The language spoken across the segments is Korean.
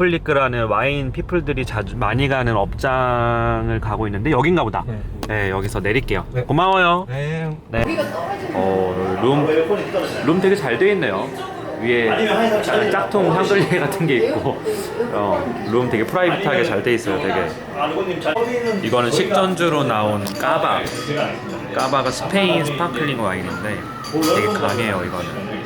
비플리크라는 와인 피플들이 자주 많이 가는 업장을 가고 있는데 여긴가 보다. 네. 네, 여기서 내릴게요. 네. 고마워요. 네. 네. 어, 룸, 룸 되게 잘 돼 있네요. 위에 짝- 짝퉁 샹들리에 같은 게 있고, 어, 룸 되게 프라이빗하게 잘 돼 있어요, 되게. 이거는 식전주로 나온 까바. 까바가 스페인 스파클링 와인인데 되게 강해요, 이거는.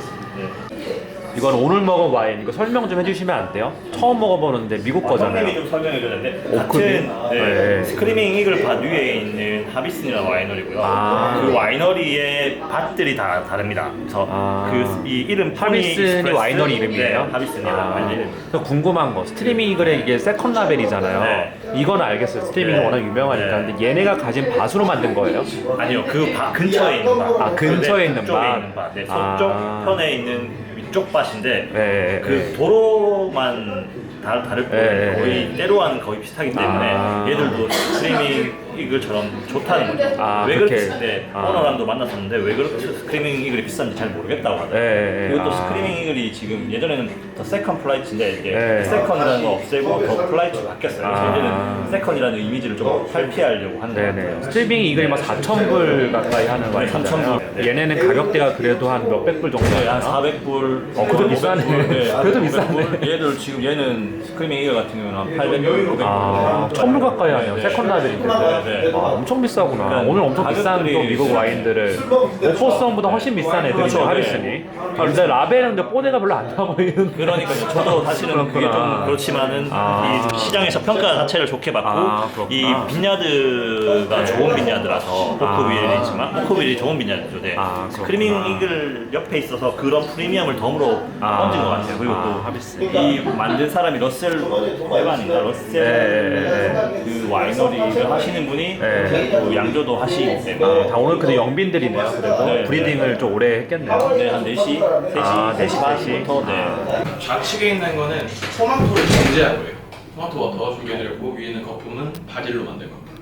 이건 오늘 먹은 와인, 이거 설명 좀 해주시면 안 돼요? 처음 먹어보는데 미국 형님이 거잖아요. 좀 설명해 줬는데? 같은 네. 네, 스크리밍 이글 밭 위에 있는 하비슨이라는 와이너리고요. 아. 그 와이너리의 밭들이 다 다릅니다. 그래서 아. 그 이 이름 하비슨이? 와이너리 이름이에요? 네, 하비슨이라는 아, 와인 이름. 저 궁금한 거 스트리밍 이글의 이게 세컨 라벨이잖아요. 네. 이건 알겠어요. 스트리밍이 네. 워낙 유명하니까. 네. 근데 얘네가 가진 밭으로 만든 거예요? 아니요, 그밭 근처에 있는 밭. 아, 근처에 있는 쪽에 밭? 있는 밭. 네, 아. 서쪽 편에 있는 위쪽 밭인데 네, 그 네. 도로만 다, 다를 뿐 네, 거의 네. 때로와는 거의 비슷하기 때문에 아. 얘들도 스크리밍 이글처럼 좋다는 거죠. 아, 왜 그렇게. 그렇게 네, 아. 오너랑도 만났었는데 왜 그렇게 스크리밍 이글이 비싼지 잘 모르겠다고 하더라고요. 네, 네, 그리고 또 아. 스크리밍 이글이 지금 예전에는 더 세컨 플라이트인데 이게 네. 세컨이라는 거 없애고 더 플라이트로 바뀌었어요. 그래서 아. 이제는 세컨이라는 이미지를 좀 탈피하려고 하는 것 네네. 같아요. 스트리밍 이글이 막 4,000불 가까이 하는 네, 와인이잖아요. 4,000불. 얘네는 가격대가 그래도 한 몇백 불 정도 네, 한 하나? 400불. 어, 그래도 비싸네. 그래도 비싸네. 얘들 지금 얘는 스크리밍 이글 같은 경우는 한 800불, 900불. 아, 1,000불 가까이 하네요. 네. 세컨 라벨인데. 네, 네. 아, 엄청 비싸구나. 그러니까 오늘 엄청 비싼 또 가격들이- 미국 와인들을 오포성보다 훨씬 비싼 애들이죠, 그렇죠, 네. 하리슨이. 근데 라벨은 근데 뽀네가 별로 안나 보이는. 그러니까요. 저도 사실은 그게 그렇구나. 좀 그렇지만은 아. 이 시장에서 평가 자체를 좋게 받고 아, 그렇구나. 이 빈야드가 좋은 빈야드라서 아. 포크빌이지만 포크빌이 좋은 빈야드죠. 네. 아, 그렇구나. 스크리밍 이글 옆에 있어서 그런 프리미엄을 덤으로 아. 얹은 것 같아요. 그리고 아, 또 하비스. 이 만든 사람이 러셀 에반인가 러셀 네. 그 와이너리를 하시는 분이 네. 또 양조도 하시기 때문에 다 오늘 그래도 영빈들이네요. 그래도 네, 브리딩을 좀 오래 했겠네요. 네, 한 4시, 3시, 아, 3시 4시. 반부터 네. 좌측에 있는 거는 토마토를 정제한 거예요. 토마토 워터 준비해드렸고 위에 있는 거품은 바질로 만든 겁니다.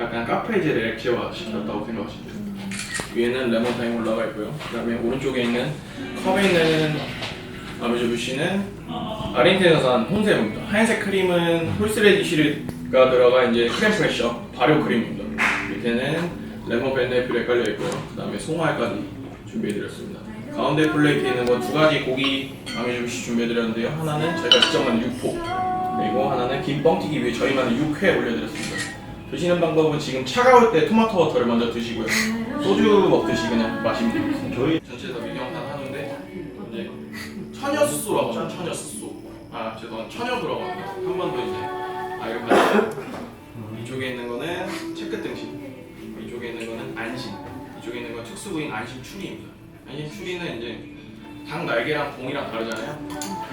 약간 카프레제를 액체화 시켰다고 생각하시면 돼요. 위에는 레몬타임 올라가 있고요. 그 다음에 오른쪽에 있는 컵에 있는 아메조부시는 아르헨티나산 홍세입니다. 하얀색 크림은 홀스레디시가 들어가 이제 크렘 프레셔 발효 크림입니다. 밑에는 레몬 벤네필에 깔려 있고요. 그 다음에 송화까지 준비해드렸습니다. 가운데 플레이트에 있는 건 두 가지 고기 아메조부시 준비해드렸는데요. 하나는 저희가 직접 만든 육포 그리고 하나는 김 뻥튀기 위에 저희만의 육회 올려드렸습니다. 드시는 방법은 지금 차가울 때 토마토 워터를 먼저 드시고요. 소주 먹듯이 그냥 마시면 됩니다. 저희 전체에서 미경탄 하는데 이제 처녀수소라고 하죠. 처녀수소. 아 죄송합니다. 처녀수라고 합니다. 한 번 더 이제 아 이렇게 하죠. 이쪽에 있는 거는 체크 등심. 이쪽에 있는 거는 안심. 이쪽에 있는 건 특수부인 안심 추리입니다. 안심 추리는 이제 닭 날개랑 봉이랑 다르잖아요.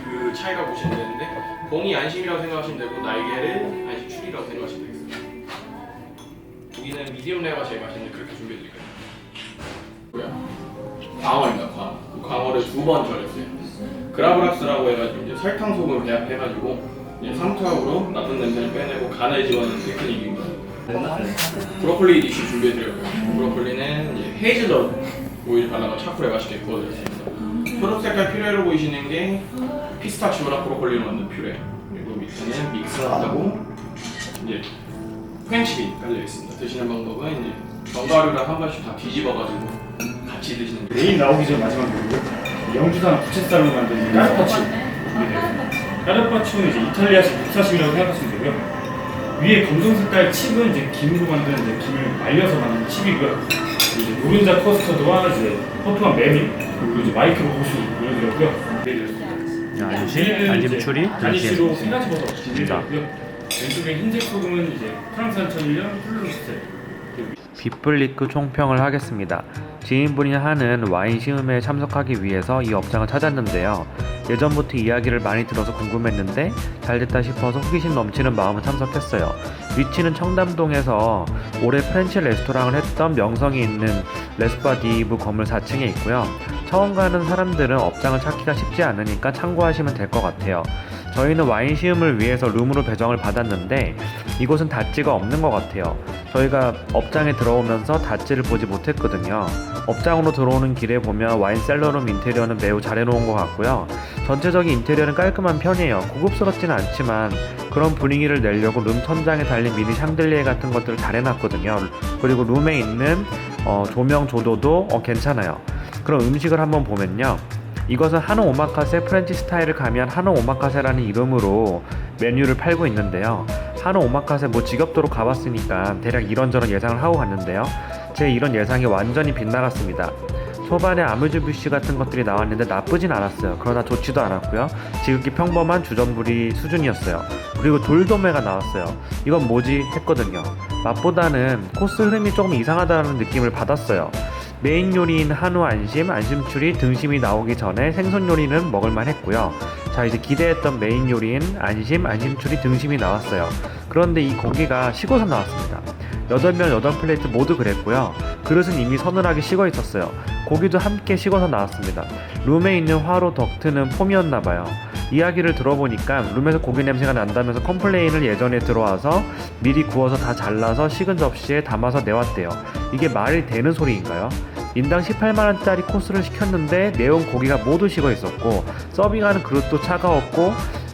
그 차이가 보시면 되는데 봉이 안심이라고 생각하시면 되고 날개를 안심 추리라고 생각하시면 되겠습니다. 고기는 미디엄 레어가 제일 맛있는데 그렇게 광어입니다. 광어. 그 광어를 두 번 절였어요. 그라브락스라고 해가지고 이제 설탕 소금 배합해가지고 이제 삼투압으로 나쁜 냄새를 빼내고 간을 지워는 테크닉입니다. 브로콜리 디쉬 준비해드렸고요. 브로콜리는 이제 헤이즐넛 오일 발라가 차쿠에 맛있게 구워드렸습니다. 초록 색깔 퓨레로 보이시는 게 피스타치오랑 브로콜리로 만든 퓨레. 그리고 밑에는 믹스하고 이제 프렌치빈 깔려 있습니다. 드시는 방법은 이제 견과류랑 한 번씩 다 뒤집어가지고 같이 드시는 게 내일 나오기 전 마지막 메뉴고요. 영주산 부채살로 만든 준비되어 있습니다. 까르파치오는 이제 이탈리아식 육사식이라고 생각하시면 되고요. 위에 검정 색깔 칩은 이제 김으로 만든 이제 김을 말려서 만든 칩이고요. 이제 노른자 커스터드와 이제 퍼프한 메밀 그리고 이제 마이크로 고수 올려드렸고요. 안심, 안심 추리, 다니시로 등심. 생가지 버섯 준비해드렸고요. 왼쪽에 흰색 소금은 이제 프랑스산 천일염 플루로스텔 비플리크 총평을 하겠습니다. 지인분이 하는 와인 시음회에 참석하기 위해서 이 업장을 찾았는데요. 예전부터 이야기를 많이 들어서 궁금했는데 잘 됐다 싶어서 호기심 넘치는 마음으로 참석했어요. 위치는 청담동에서 올해 프렌치 레스토랑을 했던 명성이 있는 레스파 디브 건물 4층에 있고요. 처음 가는 사람들은 업장을 찾기가 쉽지 않으니까 참고하시면 될 것 같아요. 저희는 와인 시음을 위해서 룸으로 배정을 받았는데 이곳은 닷지가 없는 것 같아요. 저희가 업장에 들어오면서 닷지를 보지 못했거든요. 업장으로 들어오는 길에 보면 와인 셀러룸 인테리어는 매우 잘 해놓은 것 같고요. 전체적인 인테리어는 깔끔한 편이에요. 고급스럽지는 않지만 그런 분위기를 내려고 룸 천장에 달린 미니 샹들리에 같은 것들을 잘 해놨거든요. 그리고 룸에 있는 어, 조명 조도도 어, 괜찮아요. 그럼 음식을 한번 보면요. 이것은 한우 오마카세 프렌치 스타일을 가미한 한우 오마카세라는 이름으로 메뉴를 팔고 있는데요. 한우 오마카세 뭐 지겹도록 가봤으니까 대략 이런저런 예상을 하고 갔는데요. 제 이런 예상이 완전히 빗나갔습니다. 초반에 아무즈뷰시 같은 것들이 나왔는데 나쁘진 않았어요. 그러나 좋지도 않았고요. 지극히 평범한 주전부리 수준이었어요. 그리고 돌도매가 나왔어요. 이건 뭐지 했거든요. 맛보다는 코스 흐름이 조금 이상하다는 느낌을 받았어요. 메인 요리인 한우 안심, 안심추리, 등심이 나오기 전에 생선 요리는 먹을만 했고요. 자, 이제 기대했던 메인 요리인 안심, 안심추리, 등심이 나왔어요. 그런데 이 고기가 식어서 나왔습니다. 8면 8플레이트 모두 그랬고요. 그릇은 이미 서늘하게 식어 있었어요. 고기도 함께 식어서 나왔습니다. 룸에 있는 화로 덕트는 폼이었나봐요. 이야기를 들어보니까 룸에서 고기 냄새가 난다면서 컴플레인을 예전에 들어와서 미리 구워서 다 잘라서 식은 접시에 담아서 내왔대요. 이게 말이 되는 소리인가요? 인당 18만원짜리 코스를 시켰는데 내온 고기가 모두 식어 있었고 서빙하는 그릇도 차가웠고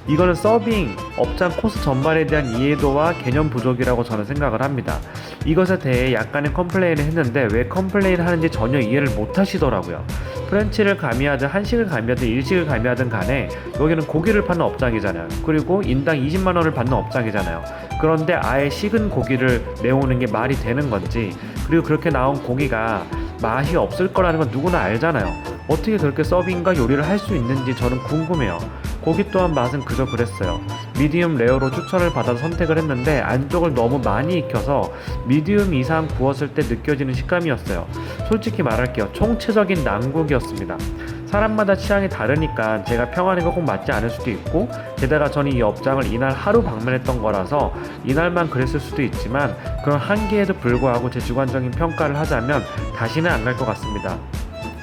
이거는 서빙, 업장 코스 전반에 대한 이해도와 개념 부족이라고 저는 생각을 합니다. 이것에 대해 약간의 컴플레인을 했는데 왜 컴플레인을 하는지 전혀 이해를 못 하시더라고요. 프렌치를 가미하든 한식을 가미하든 일식을 가미하든 간에 여기는 고기를 파는 업장이잖아요. 그리고 인당 20만 원을 받는 업장이잖아요. 그런데 아예 식은 고기를 내오는 게 말이 되는 건지 그리고 그렇게 나온 고기가 맛이 없을 거라는 건 누구나 알잖아요. 어떻게 그렇게 서빙과 요리를 할 수 있는지 저는 궁금해요. 고기 또한 맛은 그저 그랬어요. 미디움 레어로 추천을 받아서 선택을 했는데 안쪽을 너무 많이 익혀서 미디움 이상 구웠을 때 느껴지는 식감이었어요. 솔직히 말할게요. 총체적인 난국이었습니다. 사람마다 취향이 다르니까 제가 평하는 거 꼭 맞지 않을 수도 있고 게다가 저는 이 업장을 이날 하루 방문했던 거라서 이날만 그랬을 수도 있지만 그런 한계에도 불구하고 제 주관적인 평가를 하자면 다시는 안 갈 것 같습니다.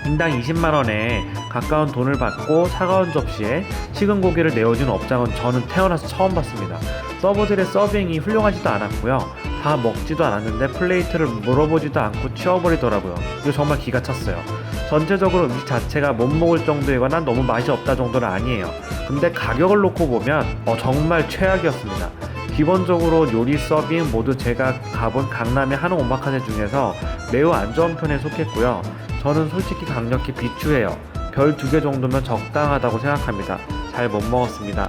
인당 20만 원에 가까운 돈을 받고 차가운 접시에 식은 고기를 내어준 업장은 저는 태어나서 처음 봤습니다. 서버들의 서빙이 훌륭하지도 않았고요. 다 먹지도 않았는데 플레이트를 물어보지도 않고 치워버리더라고요. 이거 정말 기가 찼어요. 전체적으로 음식 자체가 못 먹을 정도이거나 너무 맛이 없다 정도는 아니에요. 근데 가격을 놓고 보면 어, 정말 최악이었습니다. 기본적으로 요리 서빙 모두 제가 가본 강남의 한우 오마카세 중에서 매우 안 좋은 편에 속했고요. 저는 솔직히 강력히 비추해요. 별 두 개 정도면 적당하다고 생각합니다. 잘 못 먹었습니다.